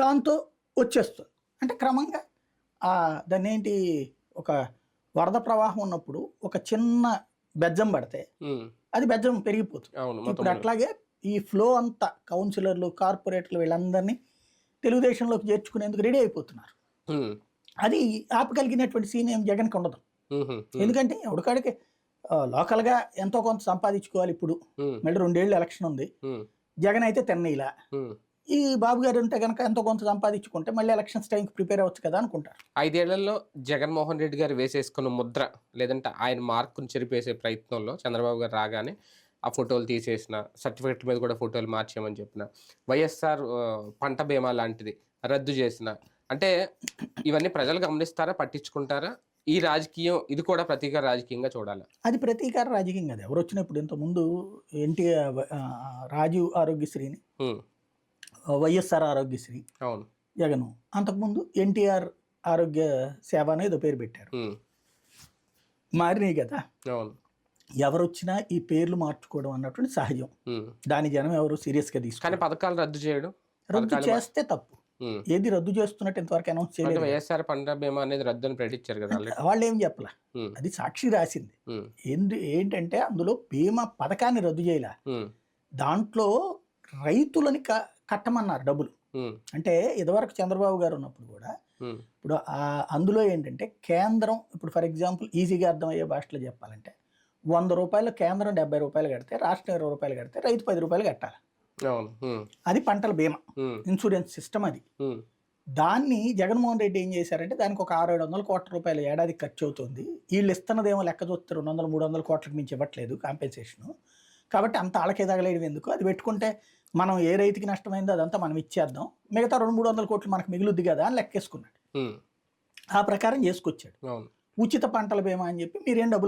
దాంతో వచ్చేస్తుంది. అంటే క్రమంగా ఆ దాన్ని ఏంటి ఒక వరద ప్రవాహం ఉన్నప్పుడు ఒక చిన్న బెజ్జం పడితే అది బెజ్జం పెరిగిపోతుంది. ఇప్పుడు అట్లాగే ఈ ఫ్లో అంతా కౌన్సిలర్లు కార్పొరేటర్లు వీళ్ళందరినీ తెలుగుదేశంలోకి చేర్చుకునేందుకు రెడీ అయిపోతున్నారు. అది ఆపగలిగినటువంటి సీన్ ఏం జగన్కి ఉండదు. ఎందుకంటే ఎవడికాడికి లోకల్గా ఎంతో కొంత సంపాదించుకోవాలి ఇప్పుడు. మళ్ళీ రెండేళ్ళు ఎలక్షన్ ఉంది. జగన్ అయితే తెన్నీలా. ఈ బాబు గారు ఉంటే కనుక ఎంతో కొంత సంపాదించుకుంటే మళ్ళీ ఎలక్షన్స్ టైంకి ప్రిపేర్ అవ్వచ్చు కదా అనుకుంటారు. ఐదేళ్ళలో జగన్మోహన్ రెడ్డి గారు వేసేసుకున్న ముద్ర లేదంటే ఆయన మార్కును చెరిపేసే ప్రయత్నంలో చంద్రబాబు గారు రాగానే ఆ ఫోటోలు తీసేసిన సర్టిఫికెట్ మీద కూడా ఫోటోలు మార్చేయమని చెప్పిన వైఎస్ఆర్ పంట బీమా లాంటిది రద్దు చేసిన. అంటే ఇవన్నీ ప్రజలు గమనిస్తారా పట్టించుకుంటారా? ఈ రాజకీయం ఇది కూడా ప్రతీక రాజకీయంగా చూడాలి? అది ప్రతీకార రాజకీయం కదా. ఎవరు వచ్చినప్పుడు ఇంత ముందు ఎన్టీఆర్ రాజీవ్ ఆరోగ్యశ్రీని వైఎస్ఆర్ ఆరోగ్యశ్రీ. అవును. జగన్. అంతకుముందు ఎన్టీఆర్ ఆరోగ్య సేవ అనేది పేరు పెట్టారు. మారినాయి కదా. అవును. ఎవరు వచ్చినా ఈ పేర్లు మార్చుకోవడం అన్నటువంటి సహజం. దాని జనం ఎవరు సీరియస్గా కానీ తీసుకుని పథకాలు రద్దు చేయడం. రద్దు చేస్తే తప్పు. ఏది రద్దు చేస్తున్నట్టు ఇంతవరకు అనౌన్స్ చేయలేదు. వైఎస్ఆర్ పంట బీమా అనేది రద్దు అని ప్రకటించారు కదా వాళ్ళు ఏం చెప్పలా అది సాక్షి రాసింది. ఏంటి ఏంటంటే అందులో బీమా పథకాన్ని రద్దు చేయలే. దాంట్లో రైతులని కట్టమన్నారు డబ్బులు. అంటే ఇదివరకు చంద్రబాబు గారు ఉన్నప్పుడు కూడా ఇప్పుడు ఆ- అందులో ఏంటంటే కేంద్రం ఇప్పుడు ఫర్ ఎగ్జాంపుల్ ఈజీగా అర్థమయ్యే భాషలో చెప్పాలంటే వంద రూపాయలు కేంద్రం డెబ్బై రూపాయలు కడితే రాష్ట్రం ఇరవై రూపాయలు కడితే రైతు పది రూపాయలు కట్టాలి. అది పంటల బీమా. ఇన్సూరెన్స్ సిస్టమ్ అది. దాన్ని జగన్మోహన్ రెడ్డి ఏం చేశారంటే దానికి ఒక ఆరు ఏడు వందల కోట్ల రూపాయలు ఏడాది ఖర్చు అవుతుంది. వీళ్ళు ఇస్తున్నదేమో లెక్క చూస్తే రెండు వందలు మూడు వందల కోట్లకు మించి ఇవ్వట్లేదు కాంపెన్సేషన్. కాబట్టి అంత ఆళ్ళకే తగలేయడం ఎందుకు? అది పెట్టుకుంటే మనం ఏ రైతుకి నష్టమైందో అదంతా మనం ఇచ్చేద్దాం. మిగతా రెండు మూడు వందల కోట్లు మనకు మిగులుద్ది కదా అని లెక్కేసుకున్నాడు. ఆ ప్రకారం చేసుకొచ్చాడు. ఉచిత పంటల బీమా అని చెప్పి మీరేం డబ్బులు